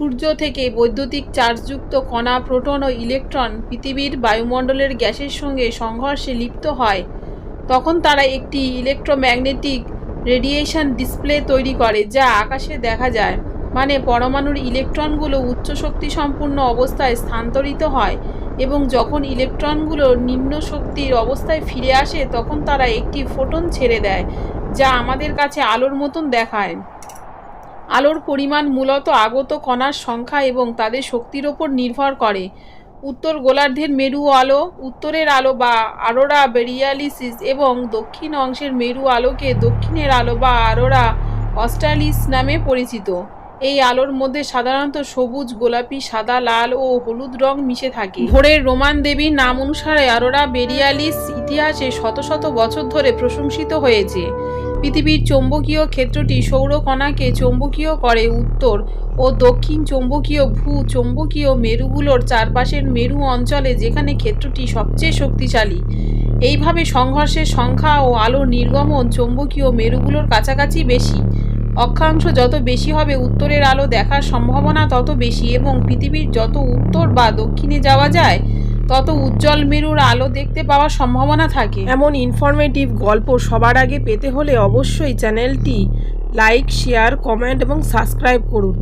সূর্য থেকে বৈদ্যুতিক চার্জযুক্ত কণা, প্রোটন ও ইলেকট্রন পৃথিবীর বায়ুমণ্ডলের গ্যাসের সঙ্গে সংঘর্ষে লিপ্ত হয়। তখন তারা একটি ইলেকট্রোম্যাগনেটিক রেডিয়েশন ডিসপ্লে তৈরি করে, যা আকাশে দেখা যায়। মানে পরমাণুর ইলেকট্রনগুলো উচ্চ শক্তি সম্পূর্ণ অবস্থায় স্থানান্তরিত হয় এবং যখন ইলেকট্রনগুলো নিম্ন শক্তির অবস্থায় ফিরে আসে, তখন তারা একটি ফোটন ছেড়ে দেয়, যা আমাদের কাছে আলোর মতন দেখায়। আলোর পরিমাণ মূলত আগত কণার সংখ্যা এবং তাদের শক্তির ওপর নির্ভর করে। উত্তর গোলার্ধের মেরু আলো, উত্তরের আলো বা আরোরা বেরিয়ালিসিস এবং দক্ষিণ অংশের মেরু আলোকে দক্ষিণের আলো বা আরোরা অস্ট্রালিস নামে পরিচিত। এই আলোর মধ্যে সাধারণত সবুজ, গোলাপি, সাদা, লাল ও হলুদ রং মিশে থাকে। ভোরের রোমান দেবীর নাম অনুসারে আরোরা বেরিয়ালিস ইতিহাসে শত শত বছর ধরে প্রশংসিত হয়েছে। পৃথিবীর চৌম্বকীয় ক্ষেত্রটি সৌরকণাকে চৌম্বকীয় করে উত্তর ও দক্ষিণ চৌম্বকীয় ভূ চৌম্বকীয় মেরুগুলোর চারপাশের মেরু অঞ্চলে যেখানে ক্ষেত্রটি সবচেয়ে শক্তিশালী। এইভাবে সংঘর্ষের সংখ্যা ও আলোর নির্গমন চৌম্বকীয় মেরুগুলোর কাছাকাছি বেশি। অক্ষাংশ যত বেশি হবে উত্তরের আলো দেখার সম্ভাবনা তত বেশি এবং পৃথিবীর যত উত্তর বা দক্ষিণে যাওয়া যায় তত উজ্জ্বল মেরুর আলো দেখতে পাওয়ার সম্ভাবনা থাকে। এমন ইনফরমেটিভ গল্প সবার আগে পেতে হলে অবশ্যই চ্যানেলটি লাইক শেয়ার কমেন্ট এবং সাবস্ক্রাইব করুন।